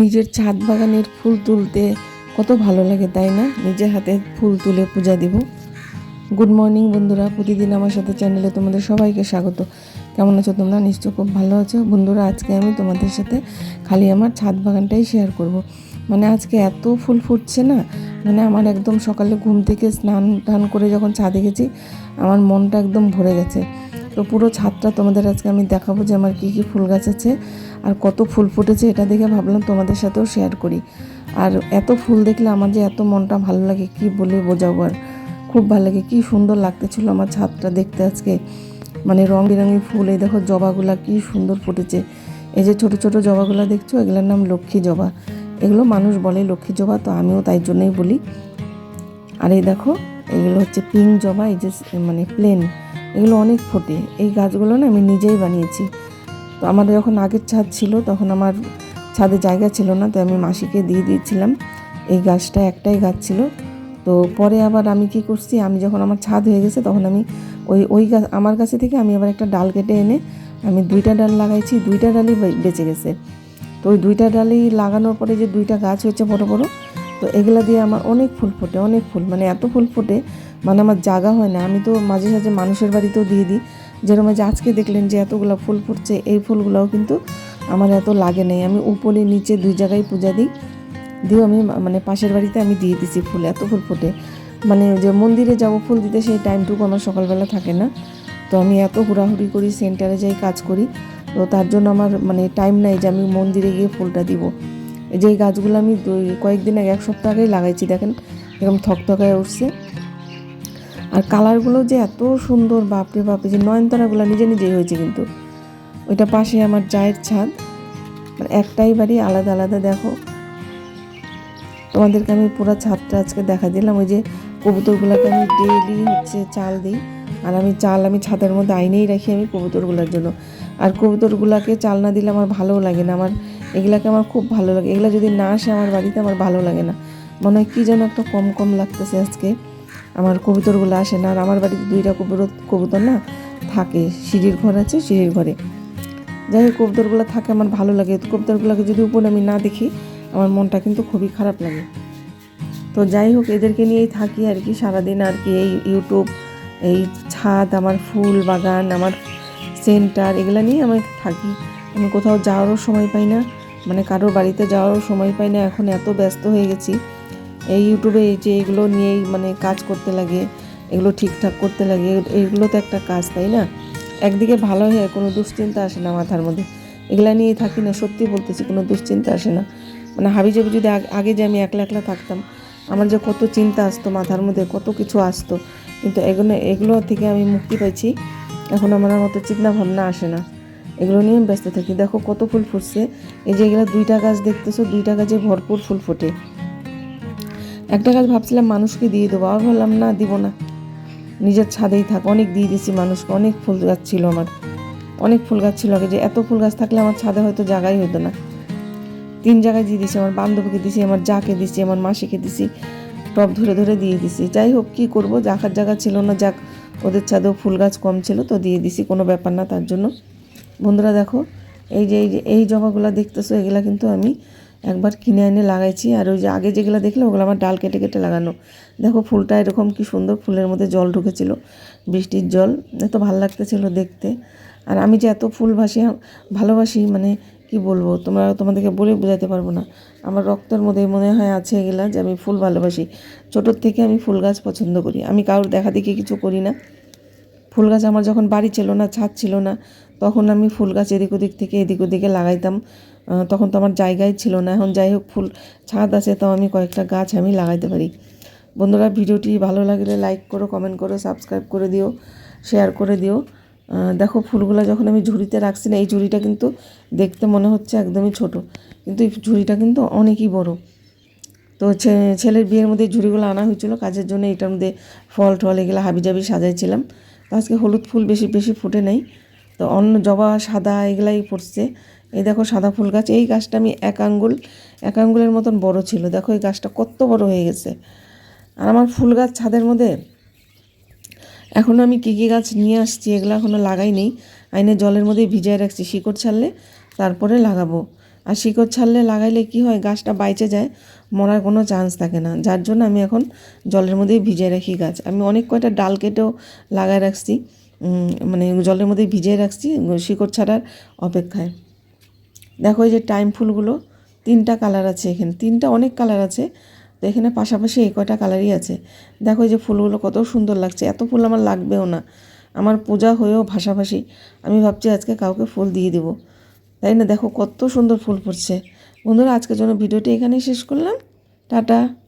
নিজের ছাদ বাগানের ফুল তুলতে কত ভালো লাগে, তাই না? নিজের হাতে ফুল তুলে পূজা দিব। গুড মর্নিং বন্ধুরা, প্রতিদিন আমার সাথে চ্যানেলে তোমাদের সবাইকে স্বাগত। কেমন আছো তোমরা? নিশ্চয় খুব ভালো আছো। বন্ধুরা, আজকে আমি তোমাদের সাথে খালি আমার ছাদ বাগানটাই শেয়ার করব। মানে আজকে এত ফুল ফুটছে না মানে আমার একদম সকালে ঘুম থেকে স্নান টান করে যখন ছাদে গেছি আমার মনটা একদম ভরে গেছে। তো পুরো ছাদটা তোমাদের আজকে আমি দেখাবো যে আমার কী কী ফুল গাছ আছে আর কত ফুল ফুটেছে এটা দেখে ভাবলাম তোমাদের সাথেও শেয়ার করি। আর এত ফুল দেখলে আমার যে এত মনটা ভালো লাগে, কি বলে বোঝাবো আর? খুব ভালো লাগে, কি সুন্দর লাগতেছিল আমার ছাদটা দেখতে আজকে। মানে রং বেরঙি ফুল, এই দেখো জবাগুলা কি সুন্দর ফুটেছে। এই যে ছোট ছোট জবাগুলা দেখছ, এগুলোর নাম লক্ষ্মী জবা। এগুলো মানুষ বলে লক্ষ্মী জবা, তো আমিও তাই জন্যই বলি। আর এই দেখো, এগুলো হচ্ছে পিঙ্ক জবা, এই যে মানে প্লেন এগুলো অনেক ফোটে। এই গাছগুলো না আমি নিজেই বানিয়েছি। তো আমার যখন আগের ছাদ ছিল, তখন আমার ছাদে জায়গা ছিল না, তো আমি মাসিকে দিয়ে দিয়েছিলাম। এই গাছটা একটাই গাছ ছিল। তো পরে আবার আমি কি করছি, আমি যখন আমার ছাদ হয়ে গেছে, তখন আমি ওই ওই গাছ আমার কাছে থেকে আমি আবার একটা ডাল কেটে এনে আমি দুইটা ডাল লাগাইছি। দুইটা ডালই বেঁচে গেছে। তো ওই দুইটা ডালই লাগানোর পরে যে দুইটা গাছ হয়েছে বড় বড়, তো এগুলা দিয়ে আমার অনেক ফুল ফোটে, অনেক ফুল। মানে এত ফুল ফোটে মানে আমার জায়গা হয় না। আমি তো মাঝে সাঝে মানুষের বাড়িতেও দিয়ে দিই। যেরকম যে আজকে দেখলেন যে এতগুলো ফুল ফুটছে, এই ফুলগুলোও কিন্তু আমার এত লাগে নেই। আমি উপরে, নিচে দুই জায়গায় পূজা দিই। দিয়েও আমি মানে পাশের বাড়িতে আমি দিয়ে দিছি ফুল, এত ফুল ফোটে। মানে যে মন্দিরে যাব ফুল দিতে সেই টাইমটুকু আমার সকালবেলা থাকে না। তো আমি এত হুড়াহুড়ি করি, সেন্টারে যাই কাজ করি। তো তার জন্য আমার মানে টাইম নাই যে আমি মন্দিরে গিয়ে ফুলটা দিব। যে গাছগুলো আমি কয়েকদিন আগে, এক সপ্তাহ আগেই লাগাইছি, দেখেন, এরকম থকথকায় উঠছে। আর কালারগুলো যে এত সুন্দর, বাপরে বাপরে যে নয়নতারাগুলো নিজে নিজেই হয়েছে কিন্তু। ওইটা পাশে আমার চায়ের ছাদ। মানে একটাই বাড়ি, আলাদা আলাদা, দেখো। তোমাদেরকে আমি পুরো ছাদটা আজকে দেখা দিলাম। ওই যে কবুতরগুলোকে আমি ডেইলি হচ্ছে চাল দিই। আর আমি চাল আমি ছাদের মধ্যে আইনেই রাখি আমি কবুতরগুলোর জন্য। আর কবুতরগুলোকে চাল না দিলে আমার ভালোও লাগে না। আমার এগুলাকে আমার খুব ভালো লাগে। এগুলো যদি না আসে আমার বাড়িতে আমার ভালো লাগে না। মনে হয় কী যেন একটা কম কম লাগতেছে আজকে। আমার কবুতরগুলো আসে না। আর আমার বাড়িতে দুইটা কবুতর কবুতর না থাকে। সিঁড়ির ঘর আছে, সিঁড়ির ঘরে। যাই হোক, কবুতরগুলো থাকে, আমার ভালো লাগে। কবুতরগুলোকে যদি উপরে আমি না দেখি, আমার মনটা কিন্তু খুবই খারাপ লাগে। তো যাই হোক, এদেরকে নিয়েই থাকি আর কি সারাদিন আর কি এই ইউটিউব এই ছাদ আমার ফুল বাগান, আমার সেন্টার, এগুলো নিয়ে আমি থাকি। আমি কোথাও যাওয়ারও সময় পাই না মানে কারোর বাড়িতে যাওয়ারও সময় পাই না, এখন এত ব্যস্ত হয়ে গেছি। এই ইউটিউবে এই যে এগুলো নিয়েই মানে কাজ করতে লাগে, এগুলো ঠিকঠাক করতে লাগে, এগুলো তো একটা কাজ, তাই না? একদিকে ভালো হয়, কোনো দুশ্চিন্তা আসে না মাথার মধ্যে। এগুলা নিয়েই থাকি না, সত্যি বলতেছি, কোনো দুশ্চিন্তা আসে না। মানে হাবি যাবি যদি আগে যে আমি একলা একলা থাকতাম, আমার যে কত চিন্তা আসতো মাথার মধ্যে, কত কিছু আসতো। কিন্তু এগুলো এগুলো থেকে আমি মুক্তি পাইছি। এখন আমার মতো চিন্তা ভাবনা আসে না। এগুলো নিয়ে আমি ব্যস্ত থাকি। দেখো কত ফুল ফুটছে। এই যে এগুলো দুইটা গাছ দেখতেছো, দুইটা গাছে ভরপুর ফুল ফোটে। একটা গাছ ভাবছিলাম মানুষকে দিয়ে দেবো, আবার ভাবলাম না, দিব না। নিজের ছাদেই থাক। অনেক দিয়ে দিয়েছি মানুষকে। অনেক ফুল গাছ ছিল আমার। অনেক ফুল গাছ ছিল আগে। যে এত ফুল গাছ থাকলে আমার ছাদে হয়তো জায়গাই হতো না। তিন জায়গায় দিয়ে দিছি আমার বান্ধবীকে দিছি আমার যাকে দিছি আমার মাসিকে দিছি টব ধরে ধরে দিয়ে দিছি। যাই হোক, কী করব? রাখার জায়গা ছিল না, যাক, ওদের ছাদেও ফুল গাছ কম ছিল, তো দিয়ে দিছি, কোনো ব্যাপার না, তার জন্য। বন্ধুরা দেখো, এই যে এই যে, এই জবাগুলো দেখতেছো, এগুলা কিন্তু আমি একবার কিনে এনে লাগাইছি, আর ওই যে আগে যেগুলো দেখলে, ওগুলো আমার ডাল কেটে কেটে লাগানো। দেখো, ফুলটা এরকম কি সুন্দর, ফুলের মধ্যে জল ঢুকেছিল, বৃষ্টির জল, এত ভালো লাগতেছিল দেখতে। আর আমি যে এত ফুল ভাসি ভালোবাসি মানে কি বলব? তোমরা তোমাদেরকে বলে বোঝাতে পারব না। আমার রক্তের মধ্যে মনে হয় আছে এগুলা যে আমি ফুল ভালোবাসি। ছোটোর থেকে আমি ফুল গাছ পছন্দ করি। আমি কারোর দেখা দেখি কিছু করি না। ফুল গাছ আমার যখন বাড়ি ছিল না, ছাদ ছিল না, তখন আমি ফুল গাছ এদিক ওদিক থেকে এদিক ওদিকে লাগাইতাম। তখন তো আমার জায়গায় ছিল না। এখন যাই হোক, ফুল ছাদ আছে, তাও আমি কয়েকটা গাছ আমি লাগাইতে পারি। বন্ধুরা, ভিডিওটি ভালো লাগলে লাইক করো কমেন্ট করো সাবস্ক্রাইব করে দিও শেয়ার করে দিও। দেখো ফুলগুলো যখন আমি ঝুড়িতে রাখছি না, এই ঝুড়িটা কিন্তু দেখতে মনে হচ্ছে একদমই ছোট। কিন্তু এই ঝুড়িটা কিন্তু অনেকই বড়। তো ছেলের বিয়ের মধ্যে ঝুড়িগুলো আনা হয়েছিল। কাজের জন্য এটার মধ্যে ফল, টল এগুলো হাবিজাবি সাজাইছিলাম। তো আজকে হলুদ ফুল বেশি বেশি ফুটে নাই। তো অন্য জবা, সাদা এগুলাই ফুটছে। এই দেখো সাদা ফুল গাছ। এই গাছটা আমি এক আঙ্গুল, এক আঙ্গুলের মতন বড় ছিল। দেখো এই গাছটা কত বড় হয়ে গেছে। আর আমার ফুল গাছ ছাদের মধ্যে এখনও আমি কী কী গাছ নিয়ে আসছি এগুলো এখনও লাগাই নেই। আইনে জলের মধ্যে ভিজায় রাখছি, শিকড় ছাড়লে তারপরে লাগাবো। আর শিকড় ছাড়লে লাগাইলে কি হয়, গাছটা বাইচে যায়, মরার কোনো চান্স থাকে না। যার জন্য আমি এখন জলের মধ্যেই ভিজিয়ে রাখি গাছ। আমি অনেক কয়টা ডাল কেটেও লাগায় রাখছি মানে জলের মধ্যে ভিজিয়ে রাখছি, শিকড় ছাড়ার অপেক্ষায়। দেখো এই যে টাইম ফুলগুলো, তিনটা কালার আছে এখানে। তিনটা অনেক কালার আছে। তো এখানে পাশাপাশি এই কয়টা কালারই আছে। দেখো যে ফুলগুলো কত সুন্দর লাগছে, এত ফুল আমার লাগবেও না। আমার পূজা হয়েও ভাষাভাষি, আমি ভাবছি আজকে কাউকে ফুল দিয়ে দেবো। তাই না? দেখো কত সুন্দর ফুল ফুটছে। বন্ধুরা, আজকের জন্য ভিডিওটি এখানেই শেষ করলাম। টাটা।